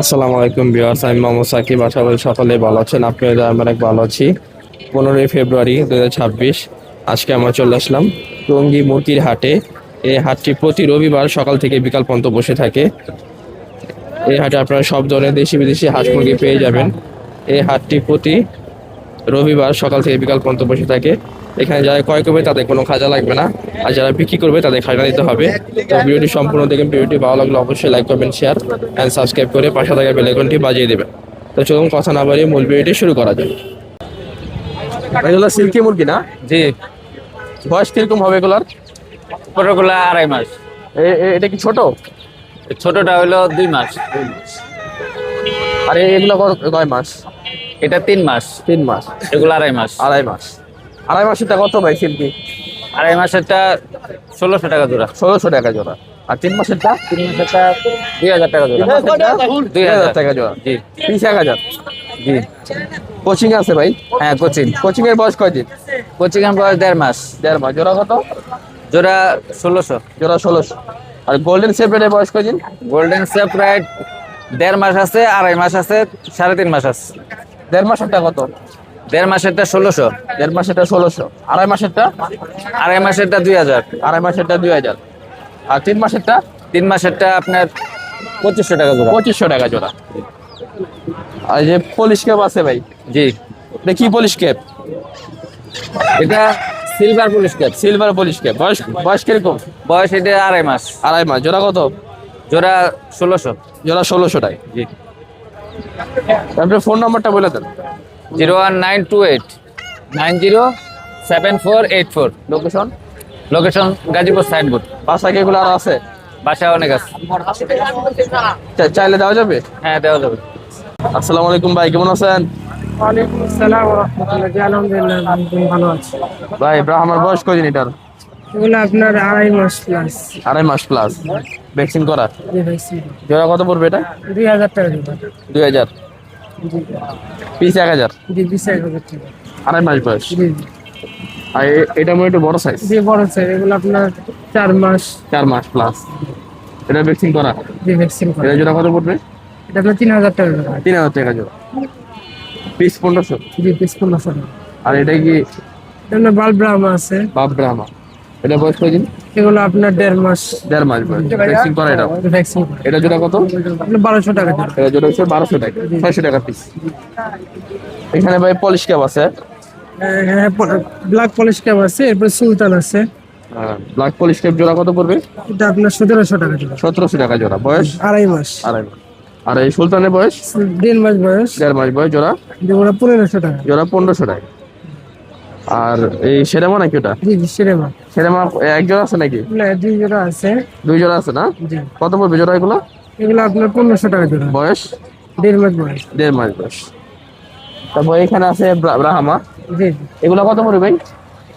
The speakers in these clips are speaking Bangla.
আসসালামু আলাইকুম বিয়ার্স আমি মোহাম্মদ সাকিব। আশা করি সকলে ভালো আছেন। আপনারা আমি অনেক ভালো আছি। পনেরোই ফেব্রুয়ারি দু হাজার ছাব্বিশ, আজকে আমরা চলে আসলাম টঙ্গী মুরগির হাটে। এই হাটটি প্রতি রবিবার সকাল থেকে বিকাল পর্যন্ত বসে থাকে। এই হাটে আপনারা সব ধরনের দেশি বিদেশি হাঁস মুরগি পেয়ে যাবেন। এই হাটটি প্রতি রবিবার সকাল থেকে বিকাল পর্যন্ত বসে থাকে। এখানে যারা ক্রয় করবে তাদের কোনো খাজা লাগবে না। আর যারা বিক্রি করবে তাদের খাজা দিতে হবে। তো ভিডিওটি সম্পূর্ণ দেখেন ভিডিওটি ভালো লাগলে অবশ্যই লাইক করবেন শেয়ার অ্যান্ড সাবস্ক্রাইব করে পাশে থাকা বেলাইকনটি বাজিয়ে দেবেন। তো চলুন কথা না বাড়িয়ে মূল ভিডিওটি শুরু করা যাক। এগুলো সিল্কি মুরগি না? জি। বয়স কীরকম হবে এগুলার? ছোটগুলা আড়াই মাস। এটা কি ছোট? ছোটটা হলো দুই মাস। আর এগুলো কয় মাস? এটা তিন মাস। তিন মাস। এগুলো আড়াই মাস। আড়াই মাস। আড়াই মাসেরটা কত ভাই সিল্কি? আড়াই মাসেরটা ষোলোশো টাকা জোড়া। ষোলোশো টাকা জোড়া। আর তিন মাসেরটা? তিন মাসেরটা দুই হাজার টাকা জোড়া। দুই হাজার টাকা জোড়া। জি। তিরিশ এক হাজার। জি। কোচিং আছে ভাই? হ্যাঁ কোচিং। কোচিং এর বয়স কয়দিন কোচিং এর বয়স দেড় মাস। দেড় মাস। জোড়া কত? জোড়া ষোলোশো। জোড়া ষোলোশো। আর গোল্ডেন সেপারেটের বয়স কয়দিন গোল্ডেন সেপ রাইট দেড় মাস আছে আড়াই মাস আছে সাড়ে তিন মাস আছে। দেড় মাসেরটা কত? দেড় মাসেরটা ষোলোশো। দেড় মাসেরটা ষোলোশো। আড়াই মাসেরটা? আড়াই মাসেরটা দুই হাজার। আড়াই মাসেরটা দুই হাজার। আর তিন মাসেরটা? তিন মাসেরটা আপনার পঁচিশশো টাকা জোড়া। পঁচিশশো টাকা জোড়া। আর যে পলিশ ক্যাপ আছে ভাই? জি। এটা কি পলিশ ক্যাপ এটা silver police cap silver polish cap বয়স বয়স কীরকম? বয়স এটা আড়াই মাস। আড়াই মাস। জোড়া কত? জোড়া ষোলোশো। জোড়া ষোলোশো টাকা। জি। তারপরে ফোন নাম্বারটা বলে দেন। Zero one nine two eight nine zero seven four eight four. Location location Gazipur signboard. বাসা কি এগুলো আর আছে? বাসায় অনেক আছে। চাইলে দেওয়া যাবে? হ্যাঁ দেওয়া যাবে। আসসালামু আলাইকুম ভাই কেমন আছেন? ভাই ব্রাহ্মার বয়স কয়দিন এটার? এগুলো আপনার আড়াই মাস প্লাস আড়াই মাস প্লাস ভ্যাকসিন করা? জোড়া কত পড়বে এটা? দুই হাজার টাকা দুই হাজার। পিস এক হাজার? জি এক হাজার টাকা। আড়াই মাস বয়স। আর এটা মনে একটু বড় সাইজ জি বড় স্যার এগুলো আপনার চার মাস। চার মাস প্লাস এটা ভ্যাকসিন করা? জি ভ্যাকসিন করে। এটা জোড়া কত পড়বে? এটা আপনার তিন হাজার টাকা তিন হাজার টাকা জোড়া। পিস পনেরোশো? জি পিস পনেরোশো আর এটা কি এটা বাল ব্রাহ্মা আছে। বাপ ব্রাহ্মা? এটা বয়স কয়দিন এগুলো আপনার দেড় মাস। দেড় মাস বয়স। ভ্যাকসিন করা এটা? ভ্যাকসিন এটা জোড়া কত? বারোশো টাকা এটা জোড়া হচ্ছে বারোশো টাকা ছয়শো টাকা পিস এখানে ভাই পলিশ ক্যাপ আছে? হ্যাঁ ব্ল্যাক পলিশ ক্যাপ আছে এরপর সুলতান আছে। ব্ল্যাক পলিশ ক্যাপ জোড়া কত পড়বে? এটা আপনার সতেরোশো টাকা দেবেন সতেরোশো টাকা জোড়া বয়স? আড়াই মাস। আড়াই মাস। আর এই সুলতানের বয়স? দেড় মাস বয়স। দেড় মাস বয়স জোড়া? পনেরোশো টাকা। জোড়া পনেরোশো টাকা। আর এই সেরেমা নাকি ওটা? Cinema Serama. এক জোড়া আছে নাকি? না দুই জোড়া আছে। দুই জোড়া আছে না? কত পড়বে জোড়া এগুলো? এগুলো আপনার পনেরোশো টাকা জোড়া। বয়স? দেড় মাস বয়স। দেড় মাস বয়স। তারপর এখানে আছে ব্রা- ব্রাহ্মা। জি জি। এগুলো কত পড়বে ভাই?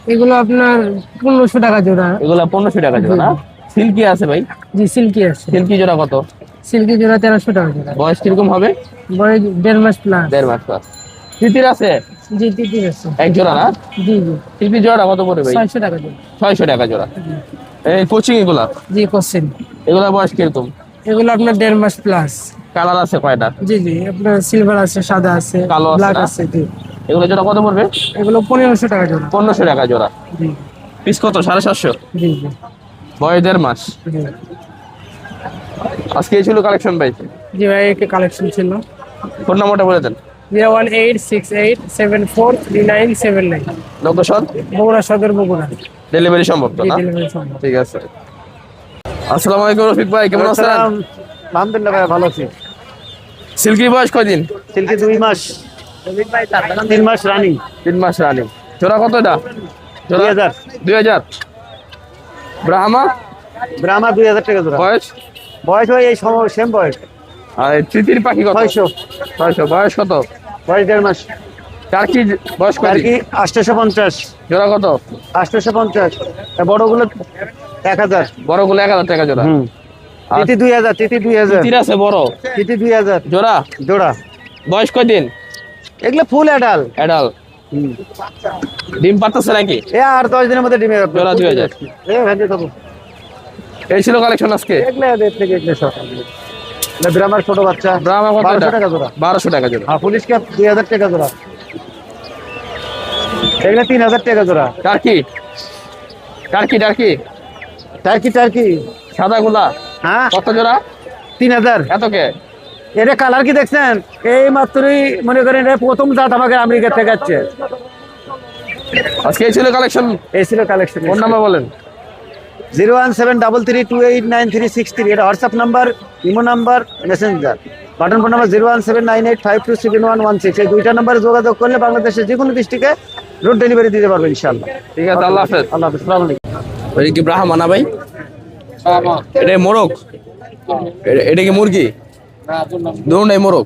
এগুলো আপনার পনেরোশো টাকা জোড়া। এগুলো পনেরোশো টাকা জোড়া না? সিল্কি আছে ভাই? জি সিল্কি আছে। সিল্কি জোড়া কত? সিল্কি জোড়া তেরোশো টাকা জোড়া। বয়স কীরকম হবে? বয়স দেড় মাস প্লাস দেড় মাস প্লাস তিতির আছে? জি এক জোড়া না? জি জি। জোড়া কত পড়বে ভাই? টাকা জোড়া। ছয়শো টাকা জোড়া। এই কোচিং এগুলা? জি এগুলা বয়স কীরকম? এগুলো আপনার দেড় মাস প্লাস কালার আছে কয়টা? জি জি আপনার সিলভার আছে সাদা আছে কালো আছে ব্ল্যাক আছে জি। এগুলো জোড়া কত পড়বে? এগুলো টাকা জোড়া। টাকা জোড়া। জি। পিস কত? জি জি। বয়স দেড় মাস। জি। আজকে এই ছিল কালেকশন ভাই। জি ভাই একটা কালেকশন ছিল। ফোন নাম্বারটা বলে দেন। Zero eight six eight seven four three nine seven nine location Bogura Sadar Bogura. Delivery সম্ভব তো না? সম্ভব। ঠিক আছে। আসসালামু আলাইকুম রফিক ভাই কেমন আছেন? আলহামদুলিল্লাহ ভাই ভালো আছি। সিল্কি বয়স কয়দিন? সিল্কি দুই মাস। তিন মাস রানিং তিন মাস রানিং জোড়া কত এটা? দুই হাজার। দুই হাজার। ব্রাহ্মা? ব্রাহ্মা দুই হাজার টাকা জোড়া। বয়স? বয়স হয় এই সময় সেম বয়স। আর তৃতীয় পাখি কত? ছয়শো। ছয়শো। বয়স কত? বয়স দেড় মাস। চার কি বয়স কত? কি আটশোশো পঞ্চাশ। জোড়া কত? আটশোশো পঞ্চাশ। বড়গুলো এক হাজার। বড়গুলো এক হাজার টাকা জোড়া। তিতি দুই হাজার তিতি দুই হাজার। তীর আছে বড়। তিতি দুই হাজার। জোড়া? জোড়া। বয়স কয়দিন এগুলো ফুল অ্যাডাল এডাল ডিম পারতেছে নাকি? এ আর দশ দিনের মধ্যে ডিমে জোড়া দুই হাজার। এই ছিল কালেকশন আজকে। এগুলো থেকে এগুলো সব। ব্রাহ্মার ছোট বাচ্চা। ব্রাহ্মা কত বারোশো টাকা জোড়া। বারোশো টাকা জোড়া। আর পুলিশ ক্যাপ দুই হাজার টাকা জোড়া। এগুলো তিন হাজার টাকা জোড়া। Turkey? Turkey turkey? Turkey turkey. সাদা গুলা? হ্যাঁ। কত জোড়া? তিন হাজার। এত কে? এটা কালার কি দেখছেন? এই মাত্রই মনে করেন এটা প্রথম জাত আমাকে আমেরিকা থেকে আজকে ছিল কালেকশন এই ছিল কালেকশন ফোন নাম্বার বলেন। Zero one seven double three two eight nine three six three এটা WhatsApp number imo number messenger button phone number zero one seven nine eight five two seven one one six এই দুইটা নাম্বারে যোগাযোগ করলে বাংলাদেশের যে কোনো ডিস্ট্রিক্টে রোড ডেলিভারি দিতে পারবে ইনশাল্লাহ ঠিক আছে আল্লাহ হাফেজ। আল্লাহ হাফিজ সালাম আলাইকুম। এটা কি ব্রাহ্মা না ভাই? এটা মোরগ? এটা- এটা কি মুরগি? দুটাই মোরগ।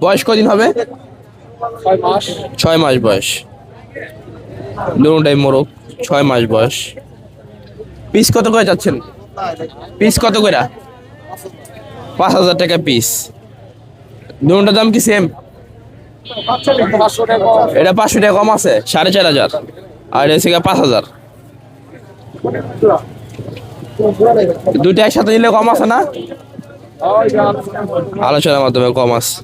বয়স কদিন হবে? ছয় মাস। বয়স। দুটাই মোরগ। ছয় মাস বয়স। পিস কত করে যাচ্ছেন? পিস কত করে? পাঁচ হাজার টাকা পিস দুটার দাম কি সেম এটা পাঁচশো টাকা কম আছে, সাড়ে চার হাজার। আর এসে পাঁচ হাজার। দুইটা একসাথে নিলে কম আছে না? আলোচনার মাধ্যমে কম আছে।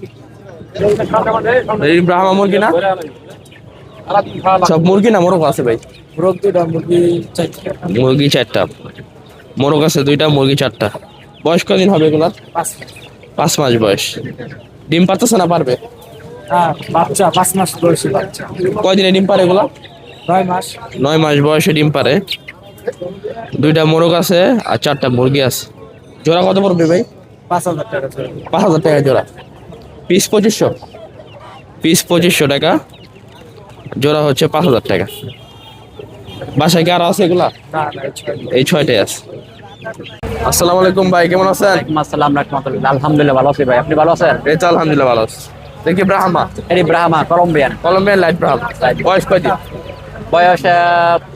ব্রাহ্মা মুরগি না? সব মুরগি না, মোরগ আছে ভাই। মুরগি চারটা। মোরগ আছে দুইটা মুরগি চারটা। বয়স কদিন হবে এগুলার পাঁচ মাস। বয়স। ডিম পারতেছে না পারবে? বাচ্চা পাঁচ মাস বয়সী বাচ্চা। কয়দিনে ডিম পারে এগুলা? নয় মাস। নয় মাস বয়সে ডিম পারে। দুইটা মোরগ আছে আর চারটা মুরগি আছে। জোড়া কত পড়বে ভাই? পাঁচ হাজার টাকা পাঁচ হাজার টাকা জোড়া। পিস পঁচিশশো? পিস পঁচিশশো টাকা। জোড়া হচ্ছে পাঁচ হাজার টাকা। বাসায় কি আরও আছে এগুলা? এই ছয় ছয়টাই আছে। আসসালামু আলাইকুম ভাই কেমন আছেন? আসসালাম রাহমাতুল্লাহ। আলহামদুলিল্লাহ ভালো আছি ভাই। আপনি ভালো আছেন? এই তো আলহামদুলিল্লাহ ভালো আছি। দেখি ব্রাহ্মা? এটি Brahma Colombian. Colombian light Brahma. বয়স কয়দিন? বয়স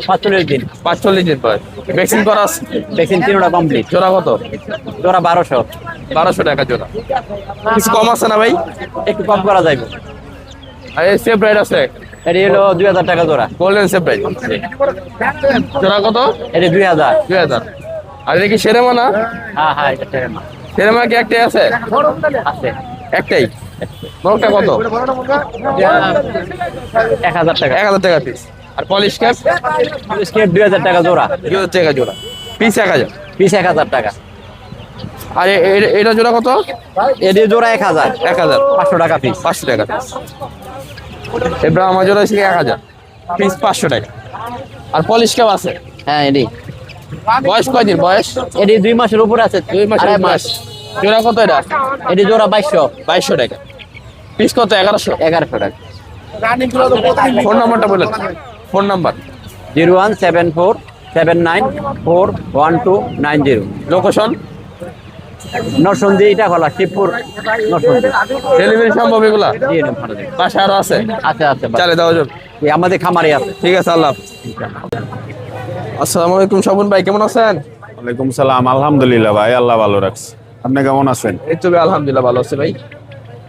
পাঁচচল্লিশ দিন। পাঁচচল্লিশ দিন বয়স। ভ্যাকসিন করা আছে? ভ্যাকসিন তিনটা কমপ্লিট জোড়া কত? তোরা বারোশো। বারোশো টাকা জোড়া। কিছু কম আছে না ভাই? একটু কম করা আর এই সেফ রাইড আছে। এটি হলো দুই হাজার টাকা জোড়া। গোল্ডেন সেফ রাইড জোড়া কত? এটি দুই হাজার। দুই হাজার। আর এটা কি সেরেমা না? হ্যাঁ হ্যাঁ এটা না সেরেমা কি একটাই আছে? আছে। একটাই? মোরগটা কত? এক হাজার টাকা। এক হাজার টাকা পিস আর পলিশ ক্যাপ স্কেপ দুই হাজার টাকা জোড়া। দুই হাজার টাকা জোড়া। পিস এক হাজার। পিস এক হাজার টাকা। আর এটা জোড়া কত? এটি জোড়া এক হাজার। এক হাজার। পাঁচশো টাকা পিস পাঁচশো টাকা পিস এবার আমার জোড়া হচ্ছে এক হাজার। পিস পাঁচশো টাকা। আর পলিশ ক্যাপ আছে? হ্যাঁ এটি বয়স কয়দিন? বয়স? এটি দুই মাসের উপরে আছে। দুই মাস আড়াই মাস। জোড়া কত এটা? এটি জোড়া বাইশশো। বাইশশো টাকা। পিস কত? এগারোশো? এগারোশো টাকা। ফোন নাম্বারটা বলেন phone number. Zero one seven four seven nine four one two nine zero. Location? Narsingdi এটা খোলা শিবপুর নরসন্দী। ডেলিভারি সম্ভব এগুলা? জি। বাসা আরও আছে? আচ্ছা আচ্ছা বাস। চালে দেওয়া যাবে এই আমাদের খামারে আছে। ঠিক আছে আল্লাহ। আসসালামু আলাইকুম ভাই কেমন আছেন? ওয়ালাইকুম সালাম আলহামদুলিল্লাহ ভাই আল্লাহ ভালো রাখছে। আপনি কেমন আছেন? এই তো আলহামদুলিল্লাহ ভালো আছে ভাই।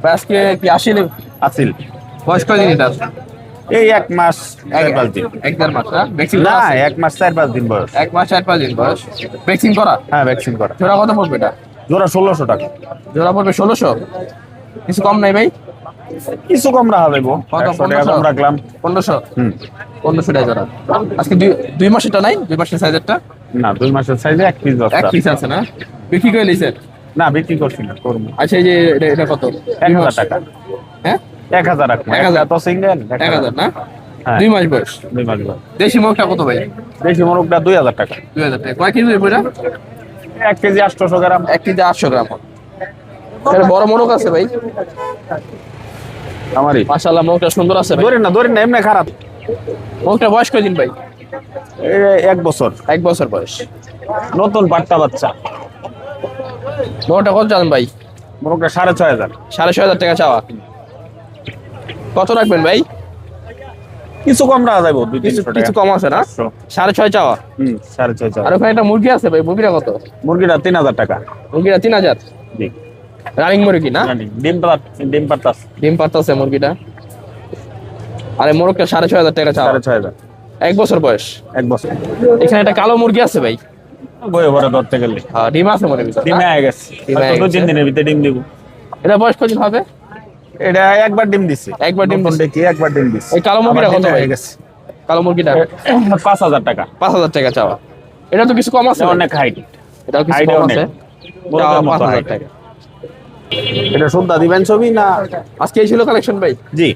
ভাই আজকে কি আসেনি আসিল। বয়স কয়দিন এটা? এই এক মাস চার পাঁচ দিন। এক দেড় মাস ভ্যাকসিন না এক মাস চার পাঁচ দিন বয়স। এক মাস চার পাঁচ দিন বয়স। ভ্যাকসিন করা? হ্যাঁ ভ্যাকসিন করা। জোড়া কত পড়বে এটা? জোড়া ষোলোশো টাকা। জোড়া পড়বে ষোলোশো? কিছু কম নাই ভাই? কিছু কম রাখা যাব কম রাখলাম। পনেরোশো? হুম। পনেরোশো টাকা জোড়া। আজকে দুই দুই মাসেরটা নাই? দুই মাসের সাইজেরটা না দুই মাসের সাইজে এক পিস এক পিস আছে না? বিক্রি করে নিয়েছেন না বিক্রি করছি না করব। আচ্ছা এই যে এটা- এটা কত? এক হাজার টাকা। হ্যাঁ? এক হাজার এক হাজার। এত সিঙ্গেল এক হাজার না? হ্যাঁ। দুই মাস বয়স? দুই মাস বয়স। দেশি মুখটা কত ভাই? দেশি মোরগটা দুই হাজার টাকা। দুই হাজার টাকা। কয় কেজি বইটা এক কেজি আটশোশো গ্রাম। এক কেজি আটশো গ্রাম। বড় মোরগ আছে ভাই। আমারই। মাশাল্লাহ মোরগটা সুন্দর আছে ধরেন না ধরেন না এমনি খারাপ। মোরগটা বয়স কয়দিন ভাই? এক বছর। এক বছর বয়স। নতুন বাচ্চা বাচ্চা। মোরগটা কত জানেন ভাই? মোরগটা সাড়ে ছয় হাজার। সাড়ে ছয় হাজার টাকা চাওয়া। কত রাখবেন ভাই? কিছু কম রাখা যাব দুই কিছু কম আছে না? সাড়ে ছয় চাওয়া? হুম সাড়ে ছয় ছয় আর ওখানে একটা মুরগি আছে ভাই মুরগিটা কত? মুরগিটা তিন হাজার টাকা। মুরগিটা তিন হাজার? জি। রানিং মুরগি না? ডিম পাত ডিম পাতাস ডিম পারতেছে মুরগিটা। আরে মোরগটা সাড়ে ছয় হাজার টাকা চাওয়া। সাড়ে ছয় হাজার। এক বছর বয়স? এক বছর। এখানে একটা কালো মুরগি আছে ভাই। বয়ে ভরে ধরতে গেলে। হ্যাঁ ডিম আছে মনে ভিতরে। ডিমে আয় গেছে। দু তিন দিনের ভিতরে ডিম দিব। এটা বয়স কদিন হবে? এটা একবার ডিম দিছে। একবার ডিম। দেখি একবার ডিম দিছে। এই কালো মুরগিটা কত আয় গেছে। কালো মুরগিটা? পাঁচ হাজার টাকা। পাঁচ হাজার টাকা চাওয়া। এটা তো কিছু কম আছে? অনেক হাইট এটাও কিছু কম আছে? বড় চাওয়া মতো পাঁচ হাজার height। টাকা। এটা সন্ধ্যা দিবেন ছবি না? আজকে এই ছিল কালেকশন ভাই? জি।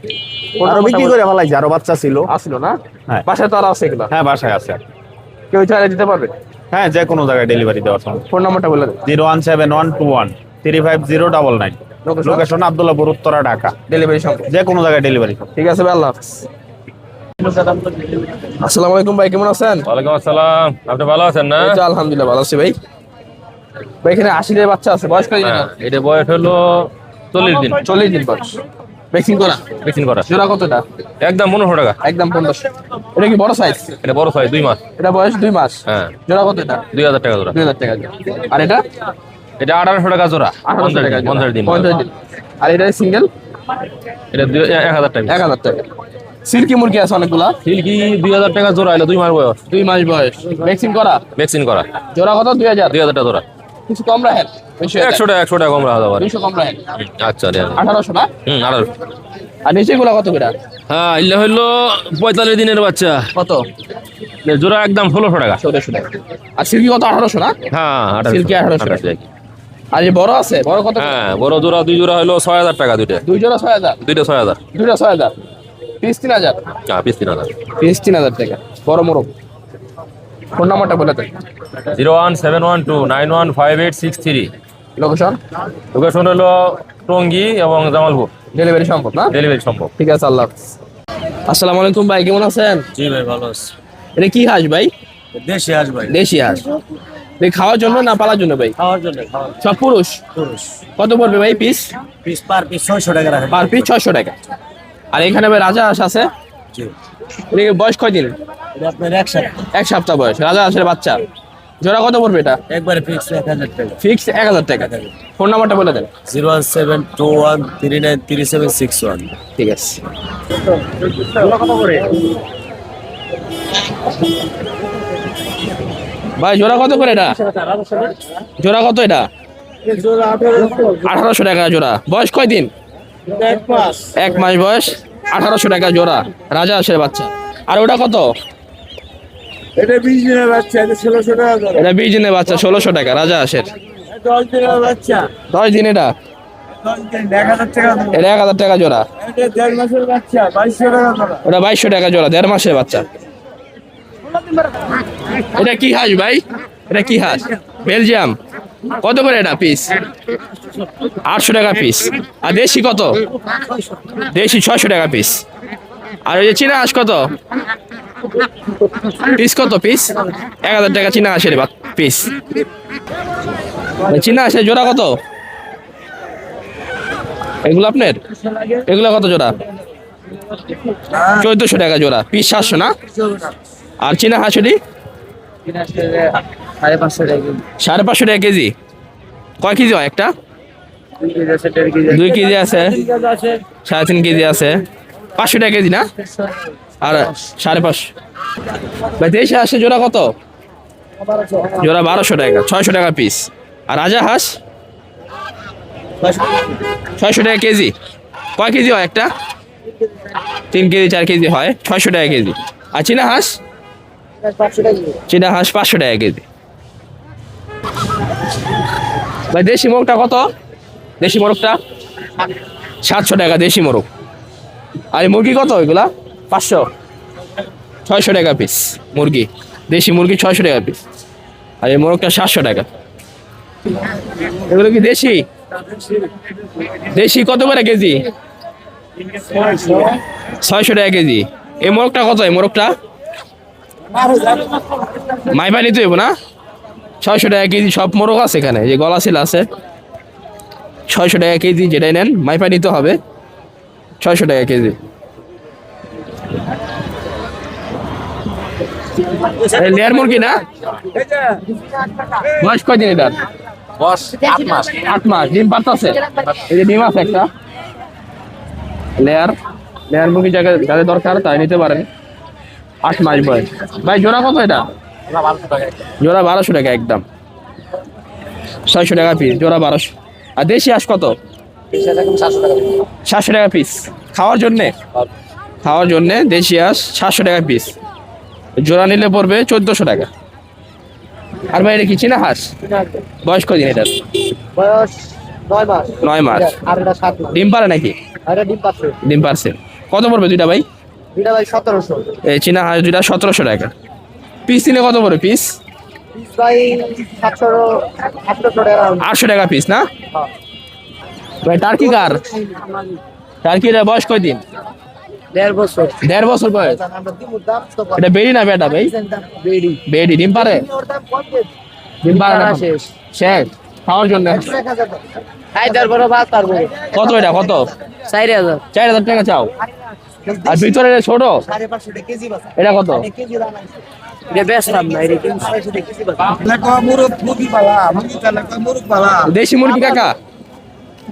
আরও বিক্রি করে ফেলাইছে আরও বাচ্চা ছিল। আসলো না? হ্যাঁ। বাসায় তো আর আছে এগুলো? হ্যাঁ বাসায় আছে। কেউ চাইলে দিতে পারবে? হ্যাঁ যে কোনো জায়গায় ডেলিভারি দেওয়ার সময়। ফোন নাম্বারটা বলে দেন। Zero one seven one two one three five zero double nine? Location Abdullahpur Uttara Dhaka delivery সম্ভব যে কোনো জায়গায় ডেলিভারি ঠিক আছে ভাই আল্লাহ হাফিজ। আসসালামু আলাইকুম ভাই কেমন আছেন? ওয়ালাইকুম আসসালাম। আপনি ভালো আছেন না? এই তো আলহামদুলিল্লাহ ভালো আছি ভাই। ভাই এখানে আশিলের বাচ্চা আছে বয়স কত হ্যাঁ এটা বয়স হলো চল্লিশ দিন। চল্লিশ দিন বয়স। ভ্যাকসিন করা? ভ্যাকসিন করা। জোড়া কতটা? একদম পনেরোশো টাকা। একদম পনেরোশো। এটা কি বড় সাইজ এটা বড় সাইজ দুই মাস। এটা বয়স দুই মাস। হ্যাঁ। জোড়া কত এটা দুই হাজার টাকা জোড়া। দুই হাজার টাকা আর এটা? এটা আঠারোশো টাকা জোড়া। আঠারোশো পঞ্চাশ টাকা পঞ্চাশ দিন। পঞ্চাশ দিন। আর এটা সিঙ্গেল এটা এক হাজার টাকা। এক হাজার টাকা। সিল্কি মুরগি আছে অনেকগুলা। সিল্কি দুই হাজার টাকা জোড়া এলো দুই মাস বয়স। দুই মাস বয়স। ভ্যাকসিন করা? ভ্যাকসিন করা। জোড়া কত? দুই হাজার। দুই হাজার টাকা জোড়া। কিছু কম রাখেন? একশো। টাকা একশো টাকা কম রাখা যাবে। দুইশো কম রাখেন। আচ্ছা আঠারোশো না? হুম আঠারো আর নিচে গুলা কত করে? হ্যাঁ ইল্লা হইল পঁয়তাল্লিশ দিনের বাচ্চা। কত? জোড়া একদম ষোলোশো টাকা। চৌদ্দশো টাকা। আর সিল্কি কত? আঠারোশো না? হ্যাঁ সিল্কি আঠারোশো টাকা। আর এই বড় আছে? বড় কত? হ্যাঁ বড় জোড়া দুই জোড়া হলো ছয় হাজার টাকা দুইটা। দুই জোড়া ছয় হাজার? দুইটা ছয় হাজার। দুইটা ছয় হাজার। পিস তিন হাজার? হ্যাঁ পিস তিন হাজার। পিস তিন হাজার টাকা। বড় মোরগ। ফোন নাম্বারটা বলে দেন। Zero one seven one two nine one five eight six three. Location? Location হলো টঙ্গী এবং জামালপুর। ডেলিভারি সম্ভব না? ডেলিভারি সম্ভব। ঠিক আছে আল্লাহ। আসসালামু আলাইকুম ভাই কেমন আছেন? জি ভাই ভালো আছে। এটা কি হাঁস ভাই? দেশি আস ভাই। দেশি হাঁস। খাওয়ার জন্য না পালার জন্য ভাই? খাওয়ার জন্য সব পুরুষ? পুরুষ। কত পড়বে ভাই পিস পিস পার পিস ছয়শো টাকা পার পিস ছয়শো টাকা। আর এখানে ভাই রাজা হাঁস আছে? বয়স কয়দিন? এটা আপনার এক সপ্তাহ। বয়স। রাজা হাঁসের বাচ্চা। জোড়া কত পড়বে এটা? একবারে ফিক্স এক হাজার টাকা। ফিক্স এক হাজার টাকা। ফোন নাম্বারটা বলে দেন। Zero one seven two one three nine three seven six one. ঠিক আছে। ভাই জোড়া কত করে এটা? জোড়া কত এটা? আঠারোশো টাকা জোড়া। বয়স কয় দিন এক মাস বয়স আঠারোশো টাকা জোড়া। রাজা আসে বাচ্চা। আর ওটা কত? এটা বিশ দিনের বাচ্চা এটা ষোলোশো টাকা এটা বিশ দিনের বাচ্চা ষোলোশো টাকা রাজা আসের দশ দিনের বাচ্চা। দশ দিন এটা? এক হাজার টাকা এটা এক হাজার টাকা জোড়া। ওটা বাইশশো টাকা জোড়া দেড় মাসের বাচ্চা। এটা কি হাঁস ভাই? এটা কি হাঁস? বেলজিয়াম। কত করে এটা পিস আটশো টাকা পিস আর দেশি কত? দেশি ছয়শো টাকা পিস আর ওই যে চীনা হাঁস কত? পিস কত পিস এক হাজার টাকা চীনা হাঁসের পিস চীনা হাঁসের জোড়া কত? এগুলো আপনার? এগুলো কত জোড়া? চোদ্দশো টাকা জোড়া। পিস সাতশো না? আর চীনা হাঁসুরি সাড়ে পাঁচশো টাকা কেজি। কয় কেজি হয় একটা? দুই কেজি আছে। সাড়ে তিন কেজি আছে। পাঁচশো টাকা কেজি না? আর সাড়ে পাঁচশো ভাই দেশে হাঁসে জোড়া কত? জোড়া বারোশো টাকা, ছয়শো টাকা পিস আর রাজা হাঁস? ছয়শো টাকা কেজি। কয় কেজি হয় একটা? তিন কেজি, চার কেজি হয়। ছয়শো টাকা কেজি। আর চীনা হাঁস? চীনা হাঁস পাঁচশো টাকা কেজি। ভাই, দেশি মোরগটা কত? দেশি মোরগটা? সাতশো টাকা দেশি মোরগ। আর মুরগি কত এগুলা? পাঁচশো। ছয়শো টাকা পিস মুরগি। দেশি মুরগি ছয়শো টাকা পিস আর এই মোরগটা সাতশো টাকা। এগুলো কি দেশি? দেশি কত করে কেজি? ছয়শো টাকা কেজি। এই মোরগটা কত? এই মোরগটা? মাইপা নিতে হইব না? ছয়শো টাকা কেজি সব মোরগ আছে এখানে যে গলা শিল আছে। ছয়শো টাকা কেজি যেটাই নেন মাইপা নিতে হবে। ছয়শো টাকা কেজি। লেয়ার মুরগি না? বয়স কয়দিন এটার? বস আট মাস। আট মাস ডিম পারতাছে? এই যে ডিম আছে একটা। লেয়ার লেয়ার মুরগি যাকে যাদের দরকার তাই নিতে পারেন। আট মাস বয়স। ভাই জোড়া কত এটা? জোড়া বারোশো টাকা একদম। ছয়শো টাকা পিস জোড়া বারোশো। আর দেশি হাঁস কত? সাতশো টাকা পিস খাওয়ার জন্যে? খাওয়ার জন্যে দেশি হাঁস সাতশো টাকা পিস জোড়া নিলে পড়বে চোদ্দোশো টাকা। আর ভাই এটা কি চীনা হাঁস? বয়স কদিন এটার? বয়স নয় মাস। ডিম পারে নাকি? ডিম পারছে কত পড়বে দুইটা ভাই? দুইটা ভাই সতেরোশো। এই চীনা হাঁস দুইটা সতেরোশো টাকা। পিস নিলে কত পড়বে পিস? পিস ভাই সাতশো আটশোশো টাকা। আটশো টাকা পিস না? ভাই টার্কি কার? টার্কির বয়স কয় দিন দেড় বছর। দেড় বছর বয়স। তো এটা বেরি না বেটা ভাই? বেড়ি। বেরি ডিম পারে? ডিম পারে না। শেষ। শেষ। খাওয়ার জন্য? খাই ভাত কত এটা? কত? চার হাজার। চার হাজার টাকা চাও? আর ভিতরে ছোট? এটা কত? দেশি মুরগি কাকা?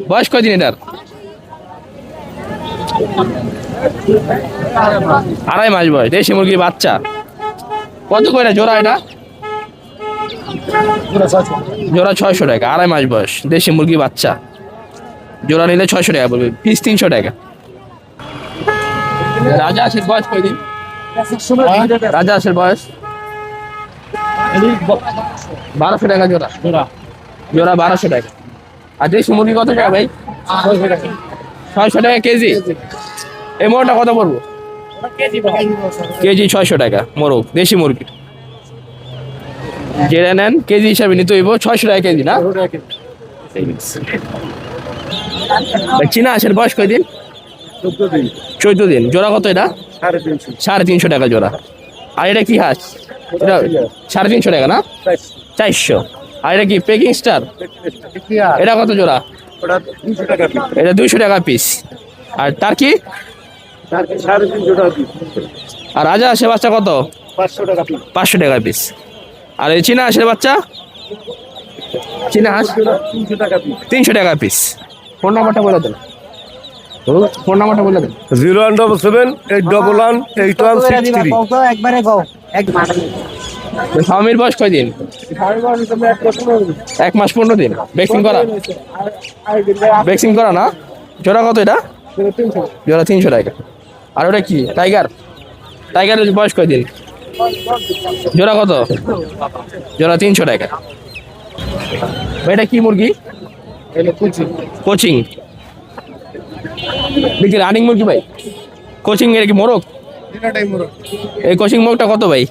বয়স কয়দিন এটার? আড়াই মাস বয়স দেশি মুরগির বাচ্চা। কত করে জোড়া এটা? জোড়া ছয়শো। টাকা আড়াই মাস বয়স দেশি মুরগি বাচ্চা। জোড়া নিলে ছয়শো টাকা পড়বে পিস তিনশো টাকা। রাজা আছের বয়স কয়দিন? রাজা আছের বয়স? বারোশো টাকা জোড়া। জোড়া জোড়া বারোশো টাকা। আর দেশি মুরগি কত টাকা ভাই? ছয়শো টাকা কেজি। এই মোরগটা কত পড়ব? কেজি ছয়শো টাকা মোরগ দেশি মুরগি। যেটা নেন কেজি হিসাবে নিতে হইব ছয়শো টাকা কেজি না? চীনা আসের বয়স কয়দিন? চোদ্দ দিন। জোড়া কত এটা? সাড়ে তিনশো। টাকা জোড়া। আর এটা কি হাঁস? এটা সাড়ে তিনশো টাকা না? চারশো। আর এটা কি পেকিং স্টার? এটা কত জোড়া? এটা দুইশো টাকা পিস আর তার কি? আর রাজা আসে বাচ্চা কত? পাঁচশো টাকা পিস পাঁচশো টাকা পিস আর এই চীনা হাঁসের বাচ্চা? চীনা হাঁস? তিনশো টাকা পিস তিনশো টাকা পিস ফোন নাম্বারটা বলে দেন। ফোন নাম্বারটা বলে দেন। Zero one double seven eight double one eight one six three. একবারে গাও স্বামীর বয়স কয় দিন? এক মাস পনেরো দিন। ভ্যাকসিন করা? ভ্যাকসিন করা না? জোড়া কত এটা? জোড়া তিনশো টাকা। আর ওটা কি? টাইগার? টাইগারের বয়স কয় দিন? জোড়া কত? জোড়া তিনশো টাকা। এটা কি মুরগি? কোচিং। দেখি রানিং মুরগি ভাই? কোচিং এর কি মোরগ এই কোচিং মোরগটা কত ভাই?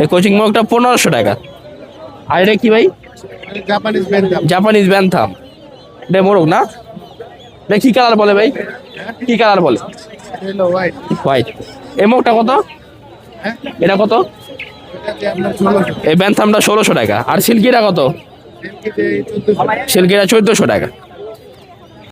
এই কোচিং মোরগটা পনেরোশো টাকা। আর এটা কি ভাই? জাপানিজ ব্যান্থাম এটা মোরগ না? এটা কি কালার বলে ভাই? কি কালার বলে? হোয়াইট এই মোরগটা কত? এটা কত? এই ব্যান্থামটা ষোলোশো টাকা। আর সিল্কিটা কত? সিল্কিটা চোদ্দোশো টাকা।